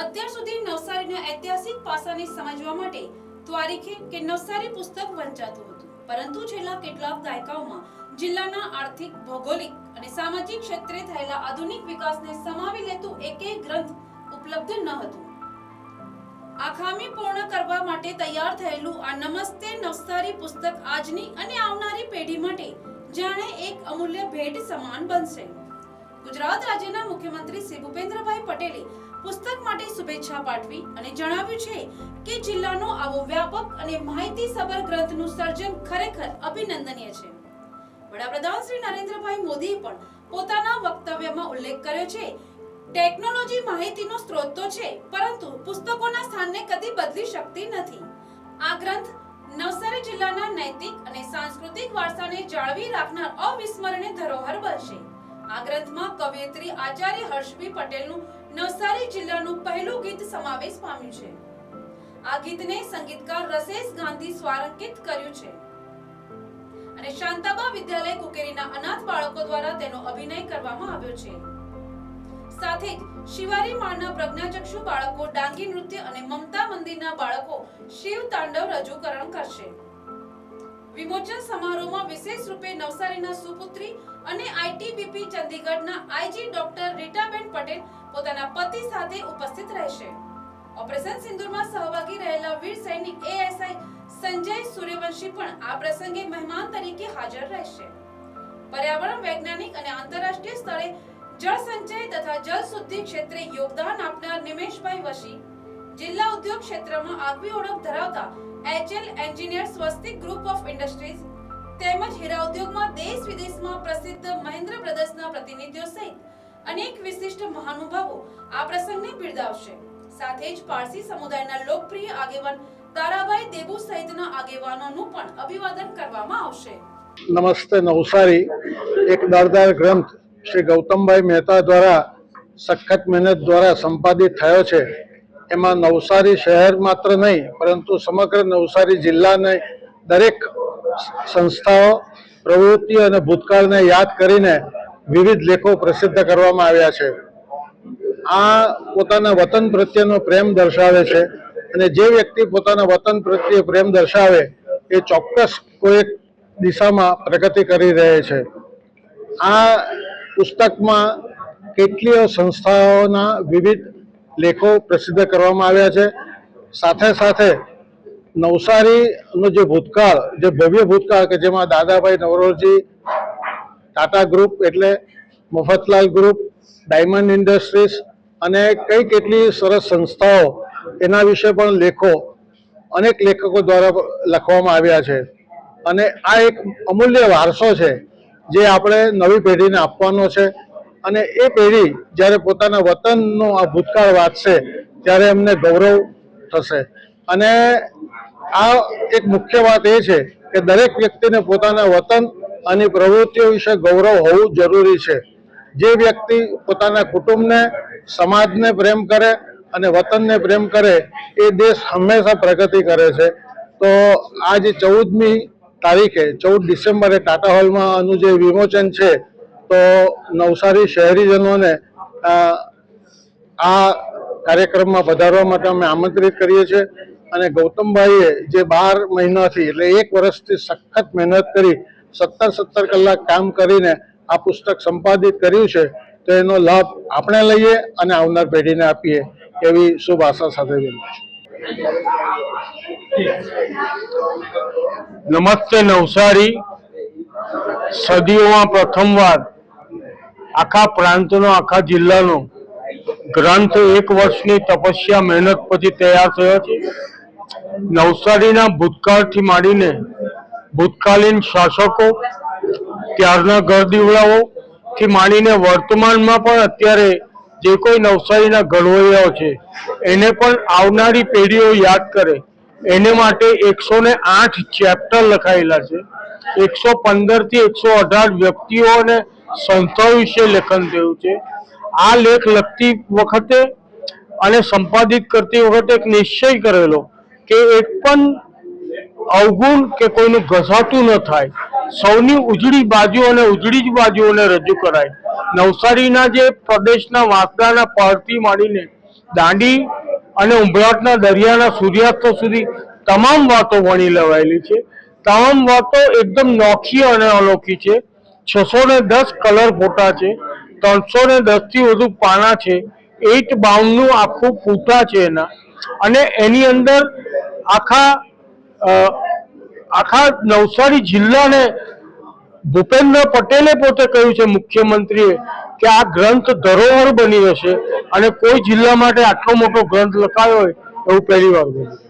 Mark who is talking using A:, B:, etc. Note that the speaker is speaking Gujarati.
A: અત્યાર સુધી નવસારીના ઐતિહાસિક પાસાને સમજવા માટે ત્વારીખે કે નવસારી પુસ્તક વંચાતું હતું. પરંતુ છેલ્લા કેટલાક દાયકાઓમાં જિલ્લાના આર્થિક, ભૌગોલિક અને સામાજિક ક્ષેત્રે થયેલા આધુનિક વિકાસને સમાવી લેતું એકેય ગ્રંથ ઉપલબ્ધ ન હતું. આ ખામી પૂર્ણ કરવા માટે તૈયાર થયેલું આ નમસ્તે નવસારી પુસ્તક આજની અને આવનારી પેઢી માટે જાણે એક અમૂલ્ય ભેટ સમાન બનશે. ગુજરાત રાજ્યના મુખ્યમંત્રી શ્રી ભૂપેન્દ્રભાઈ પટેલે પુસ્તક માટે શુભેચ્છા પાઠવી અને જણાવ્યું છે કે જિલ્લાનો આવો વ્યાપક અને માહિતીસભર ગ્રંથનું સર્જન ખરેખર અભિનંદનીય છે. વડાપ્રધાન શ્રી નરેન્દ્રભાઈ મોદીએ પણ પોતાના વક્તવ્યમાં ઉલ્લેખ કર્યો છે, ટેકનોલોજી માહિતીનો સ્ત્રોત તો છે, પરંતુ પુસ્તકોના સ્થાનને કદી બદલી શકતી નથી. આ ગ્રંથ નવસારી જિલ્લાના નૈતિક અને સાંસ્કૃતિક વારસાને જાળવી રાખનાર અવિસ્મરણીય ધરોહર બનશે. આ ગ્રંથમાં કવયત્રી આચાર્ય હર્ષભી પટેલનું નવસારી જિલ્લાનું પહેલું ગીત સમાવેશ પામ્યું છે. આ ગીતને સંગીતકાર રસેશ ગાંધી સ્વારંકિત કર્યું છે. અને શાંતાબા વિદ્યાલય કુકેરીના અનાથ બાળકો દ્વારા તેનો અભિનય કરવામાં આવ્યો છે. સાથે જ શિવારી માળના પ્રજ્ઞાચક્ષુ બાળકો ડાંગી નૃત્ય અને મમતા મંદિરના બાળકો શિવ તાંડવ રજૂકરણ કરશે. વિમોચન સમારોહમાં વિશેષ રૂપે નવસારીના સુપુત્રી અને આઈટીબીપી ચંદીગઢના આઈજી ડોક્ટર રીટાબેન પટેલ પોતાના પતિ સાથે ઉપસ્થિત રહેશે. ઓપરેશન સિંદૂરમાં સહભાગી રહેલા વીર સૈનિક એએસઆઈ સંજય સૂર્યવંશી પણ આ પ્રસંગે મહેમાન તરીકે હાજર રહેશે. પર્યાવરણ વૈજ્ઞાનિક અને આંતરરાષ્ટ્રીય સ્તરે જળ સંચય તથા જળ શુદ્ધિ ક્ષેત્રે યોગદાન આપનાર નિમેશભાઈ વશી જિલ્લા ઉદ્યોગ ક્ષેત્રમાં આગવી ઓળખ ધરાવતા HL engineer Swastik group of industries તેમજ હીરા ઉદ્યોગમાં દેશ વિદેશમાં પ્રસિદ્ધ મહેન્દ્ર બ્રદર્સના પ્રતિનિધિઓ સહિત અનેક વિશિષ્ટ મહાનુભાવો આ પ્રસંગને બિરદાવશે. સાથે જ પારસી સમુદાયના લોકપ્રિય આગેવાન તારાભાઈ દેબુ સહિતના આગેવાનોનું પણ અભિવાદન કરવામાં આવશે.
B: નમસ્તે નવસારી. એક દરદાર ગ્રંથ શ્રી ગૌતમભાઈ મહેતા દ્વારા સખત મહેનત દ્વારા સંપાદિત થયો છે. એમાં નવસારી શહેર માત્ર નહીં, પરંતુ સમગ્ર નવસારી જિલ્લાને દરેક સંસ્થાઓ, પ્રવૃત્તિઓ અને ભૂતકાળને યાદ કરીને વિવિધ લેખો પ્રસિદ્ધ કરવામાં આવ્યા છે. આ પોતાના વતન પ્રત્યેનો પ્રેમ દર્શાવે છે અને જે વ્યક્તિ પોતાના વતન પ્રત્યે પ્રેમ દર્શાવે એ ચોક્કસ કોઈ દિશામાં પ્રગતિ કરી રહે છે. આ પુસ્તકમાં કેટલીય સંસ્થાઓના વિવિધ લેખો પ્રસિદ્ધ કરવામાં આવ્યા છે. સાથે સાથે નવસારીનો જે ભૂતકાળ, જે ભવ્ય ભૂતકાળ કે જેમાં દાદાભાઈ નવરોજી ટાટા ગ્રુપ એટલે મફતલાલ ગ્રુપ, ડાયમંડ ઇન્ડસ્ટ્રીઝ અને કઈ કેટલી સરસ સંસ્થાઓ એના વિશે પણ લેખો અનેક લેખકો દ્વારા લખવામાં આવ્યા છે. અને આ એક અમૂલ્ય વારસો છે જે આપણે નવી પેઢીને આપવાનો છે. અને એ પેઢી જ્યારે પોતાના વતનનો આ ભૂતકાળ વાંચશે ત્યારે એમને ગૌરવ થશે. અને આ એક મુખ્ય વાત એ છે કે દરેક વ્યક્તિને પોતાના વતન અને પ્રવૃત્તિઓ વિશે ગૌરવ હોવું જરૂરી છે. જે વ્યક્તિ પોતાના કુટુંબને, સમાજને પ્રેમ કરે અને વતનને પ્રેમ કરે, એ દેશ હંમેશા પ્રગતિ કરે છે. તો આજે ચૌદમી તારીખે, ચૌદ ડિસેમ્બરે ટાટા હોલમાં આનું જે વિમોચન છે, તો નવસારી શહેરીજનોને આ કાર્યક્રમમાં વધારવા માટે અમે આમંત્રિત કરીએ છીએ. અને ગૌતમભાઈએ જે બાર મહિનાથી, એટલે એક વર્ષથી સખત મહેનત કરી સત્તર સત્તર કલાક કામ કરીને આ પુસ્તક સંપાદિત કર્યું છે, તો એનો લાભ આપણે લઈએ અને આવનાર પેઢીને આપીએ, એવી શુભ આશા સાથે
C: નમસ્તે નવસારી. સદીઓમાં પ્રથમવાર આખા પ્રાંતનો, આખા જિલ્લાનો ગ્રંથ એક વર્ષની તપસ્યા મહેનત પછી તૈયાર થયો છે. નવસારીના ભૂતકાળથી માંડીને ભૂતકાલીન શાસકો, ત્યારના ગરદીવડાઓ થી માંડીને વર્તમાનમાં પણ અત્યારે જે કોઈ નવસારીના ઘડવૈયાઓ છે, એને પણ આવનારી પેઢીઓ યાદ કરે. એને માટે એકસો ને આઠ ચેપ્ટર લખાયેલા છે. એકસો પંદરથી એકસો અઢાર વ્યક્તિઓ અને સંસ્થાઓ વિશે લેખન થયું છે. આ લેખ લખતી વખતે અને સંપાદિત કરતી વખતે એક નિશ્ચય કરેલો કે એક પણ અવગુણ કે કોઈનું ઘસાતું ન થાય. સૌની ઉજળી બાજુ અને ઉજળી જ બાજુઓને રજૂ કરાય. નવસારીના જે પ્રદેશના વાંસદાના પહાડથી માંડીને દાંડી અને ઉંભરાટના દરિયાના સૂર્યાસ્ત સુધી તમામ વાતો વણી લેવાયેલી છે. તમામ વાતો એકદમ નોખી અને અનોખી છે. છસો ને દસ કલર ફોટા છે. ત્રણસો ને દસથી વધુ પાના છે. એટ બાઉન્ડનું આખું ફૂટા છે એના. અને એની અંદર આખા આખા નવસારી જિલ્લાને ભૂપેન્દ્ર પટેલે પોતે કહ્યું છે મુખ્યમંત્રીએ કે આ ગ્રંથ ધરોહર બની જશે અને કોઈ જિલ્લા માટે આટલો મોટો ગ્રંથ લખાયો હોય એવું પહેલી વાર બન્યું.